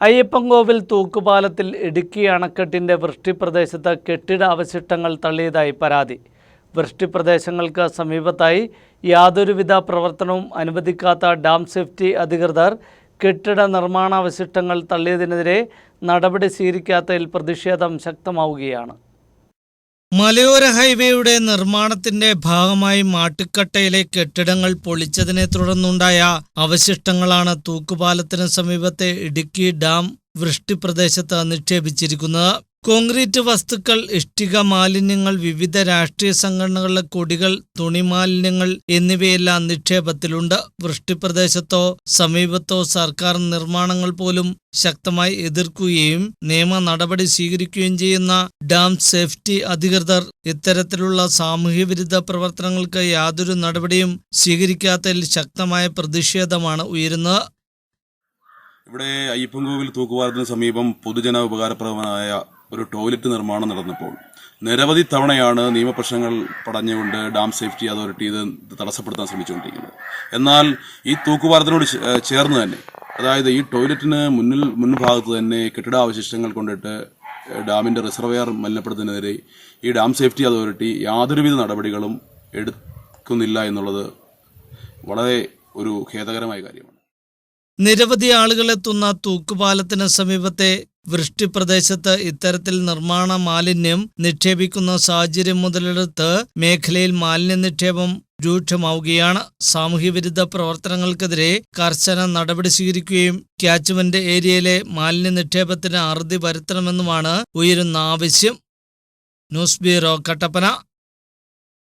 അയ്യപ്പൻകോവിൽ തൂക്കുപാലത്തിൽ ഇടുക്കി അണക്കെട്ടിന്റെ വൃഷ്ടിപ്രദേശത്ത് കെട്ടിട അവശിഷ്ടങ്ങൾ തള്ളിയതായി പരാതി. വൃഷ്ടിപ്രദേശങ്ങൾക്ക് സമീപത്തായി യാതൊരുവിധ പ്രവർത്തനവും അനുവദിക്കാത്ത ഡാം സേഫ്റ്റി അധികൃതർ കെട്ടിട നിർമ്മാണാവശിഷ്ടങ്ങൾ തള്ളിയതിനെതിരെ നടപടി സ്വീകരിക്കാത്തതിൽ പ്രതിഷേധം ശക്തമാവുകയാണ്. മലയോര ഹൈവേയുടെ നിർമ്മാണത്തിന്റെ ഭാഗമായി മാട്ടുക്കട്ടയിലെ കെട്ടിടങ്ങൾ പൊളിച്ചതിനെ തുടർന്നുണ്ടായ അവശിഷ്ടങ്ങളാണ് തൂക്കുപാലത്തിന് സമീപത്തെ ഇടുക്കി ഡാം വൃഷ്ടിപ്രദേശത്ത് നിക്ഷേപിച്ചിരിക്കുന്നത്. കോൺക്രീറ്റ് വസ്തുക്കൾ ഇഷ്ടിക മാലിന്യങ്ങൾ വിവിധ രാഷ്ട്രീയ സംഘടനകളുടെ കൊടികൾ തുണി മാലിന്യങ്ങൾ എന്നിവയെല്ലാം നിക്ഷേപത്തിലുണ്ട്. വൃഷ്ടിപ്രദേശത്തോ സമീപത്തോ സർക്കാർ നിർമ്മാണങ്ങൾ പോലും ശക്തമായി എതിർക്കുകയും നിയമ നടപടി സ്വീകരിക്കുകയും ചെയ്യുന്ന ഡാം സേഫ്റ്റി അധികൃതർ ഇത്തരത്തിലുള്ള സാമൂഹ്യവിരുദ്ധ പ്രവർത്തനങ്ങൾക്ക് യാതൊരു നടപടിയും സ്വീകരിക്കാത്തതിൽ ശക്തമായ പ്രതിഷേധമാണ് ഉയരുന്നത്. ഇവിടെ അയ്യപ്പൻകോവിൽ തൂക്കുപാലത്തിന് സമീപം പൊതുജന ഉപകാരപ്രദമായ ഒരു ടോയ്ലറ്റ് നിർമ്മാണം നടന്നപ്പോൾ. നിരവധി തവണയാണ് നിയമപ്രശ്നങ്ങൾ പടഞ്ഞുകൊണ്ട് ഡാം സേഫ്റ്റി അതോറിറ്റി ഇത് തടസ്സപ്പെടുത്താൻ ശ്രമിച്ചുകൊണ്ടിരിക്കുന്നത്. എന്നാൽ ഈ തൂക്കുപാലത്തിനോട് ചേർന്ന് തന്നെ അതായത് ഈ ടോയ്ലറ്റിന് മുന്നിൽ മുൻഭാഗത്ത് തന്നെ കെട്ടിടാവശിഷ്ടങ്ങൾ കൊണ്ടിട്ട് ഡാമിന്റെ റിസർവെയർ മലിനപ്പെടുത്തുന്നതിനെതിരെ ഈ ഡാം സേഫ്റ്റി അതോറിറ്റി യാതൊരുവിധ നടപടികളും എടുക്കുന്നില്ല എന്നുള്ളത് വളരെ ഒരു ഖേദകരമായ കാര്യമാണ്. നിരവധി ആളുകളെത്തുന്ന തൂക്കുപാലത്തിന് സമീപത്തെ വൃഷ്ടിപ്രദേശത്ത് ഇത്തരത്തിൽ നിർമ്മാണ മാലിന്യം നിക്ഷേപിക്കുന്ന സാഹചര്യം മുതലെടുത്ത് മേഖലയിൽ മാലിന്യ നിക്ഷേപം രൂക്ഷമാവുകയാണ്. സാമൂഹ്യവിരുദ്ധ പ്രവർത്തനങ്ങൾക്കെതിരെ കർശന നടപടി സ്വീകരിക്കുകയും ക്യാച്ച്മെന്റ് ഏരിയയിലെ മാലിന്യ നിക്ഷേപത്തിന് അറുതി വരുത്തണമെന്നുമാണ് ഉയരുന്ന ആവശ്യം. News bureau Kattappana.